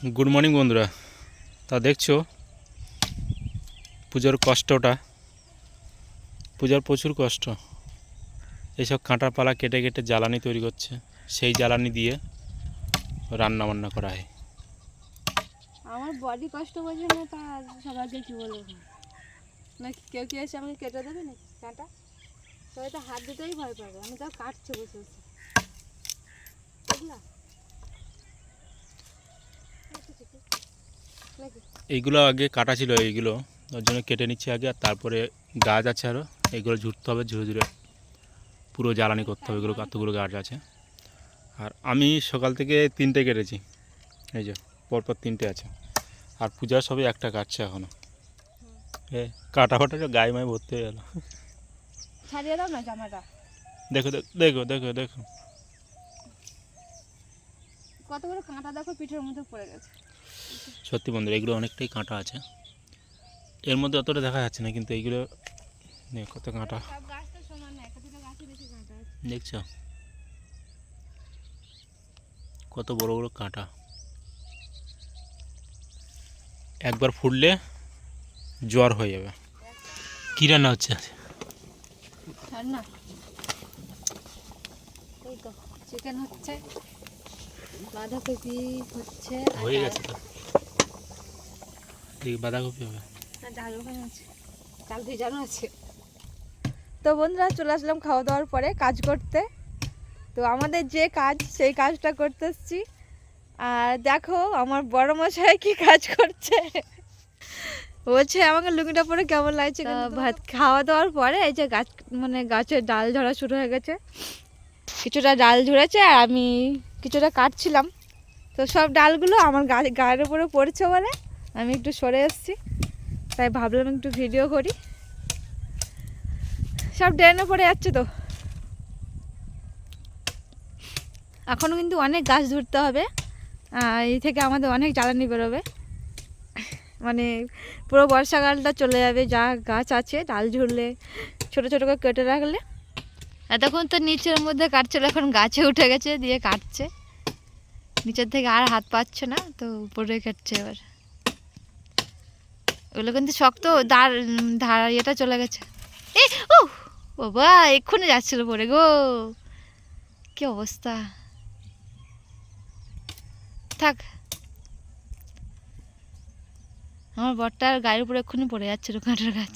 Good morning বন্ধুরা। তা দেখছ, পুজোর কষ্টটা, পূজার প্রচুর কষ্ট। এইসব কাঁটা পালা কেটে কেটে জ্বালানি তৈরি করছে, সেই জ্বালানি দিয়ে রান্না বান্না করা হয়। আমার বডি কষ্ট বোঝে না, তা সবাইকে কি বলব? না কেউ কি এসে আমাকে কেটে দেবে না কাঁটা? সবাই তো হাত দিতেই ভয় পাবে, আমি তাও কাটছে বসে বসে। বুঝলা? এইগুলো আগে কাটা ছিল এইগুলো ওর জন্য কেটে নিচ্ছি আগে আর তারপরে গাছ আছে আরও এইগুলো ঝুড়তে হবে ঝুড়ে ঝুড়ে পুরো জ্বালানি করতে হবে এগুলো কতগুলো গাছ আছে। আর আমি সকাল থেকে তিনটে কেটেছি এই যে পরপর তিনটে আছে। আর পূজার সবই একটা কাটছে এখনও এ কাটা ফাটা গায়ে মায়ে ভর্তি হয়ে গেল। ছাড়িয়ে দাও না জামাটা? দেখো দেখ- দেখো দেখো দেখো। কতগুলো কাঁটা দেখো পিঠের মধ্যে পড়ে গেছে। সত্যি বন্ধুরা এগুলো অনেকটাই কাঁটা আছে। এর মধ্যে অতটা দেখা যাচ্ছে না কিন্তু এইগুলো কত কাঁটা। দেখছ? কত বড় বড় কাঁটা। একবার ফুটলে জ্বর হয়ে যাবে। কী রান্না হচ্ছে চিকেন হচ্ছে বাঁধাকপি হচ্ছে হয়ে গেছে তো। দেখি বাঁধাকপি হবে। ডাল ওখানে আছে। ডাল ভেজানো আছে। তো বন্ধুরা চলে আসলাম খাওয়া দাওয়ার পরে কাজ করতে। তো আমাদের যে কাজ সেই কাজটা করতে এসছি। আর দেখো আমার বড় মশাই কি কাজ করছে। বলছে আমাকে লুঙ্গিটা পরে কেমন লাগছে ভাত খাওয়া দাওয়ার পরে এই যে গাছ মানে গাছের ডাল ঝরা শুরু হয়ে গেছে। কিছুটা ডাল ঝরেছে আর আমি কিছুটা কাটছিলাম। তো সব ডালগুলো আমার গা গায়ের উপরে পড়ছে বলে আমি একটু সরে এসেছি তাই ভাবলাম একটু ভিডিও করি। সব ড্রেনে পড়ে যাচ্ছে তো। এখনও কিন্তু অনেক গাছ ধরতে হবে এই থেকে আমাদের অনেক জ্বালানি বেরোবে। মানে পুরো বর্ষাকালটা চলে যাবে, যা গাছ আছে, ডাল ঝুললে ছোটো ছোটো করে কেটে রাখলে। এতক্ষণ তো নিচের মধ্যে কাটছিল, এখন গাছে উঠে গেছে, দিয়ে কাটছে। নিচের থেকে আর হাত পাচ্ছে না, তো উপরে কাটছে এবার। ওগুলো কিন্তু শক্ত, দাঁড় ধার ইয়েটা চলে গেছে। এ ও বাবা, এক্ষুনি যাচ্ছিল পরে গো। কি অবস্থা? থাক। আমার বরটার গায়ের উপরে এক্ষুনি পড়ে যাচ্ছিল কাঁটার গাছ।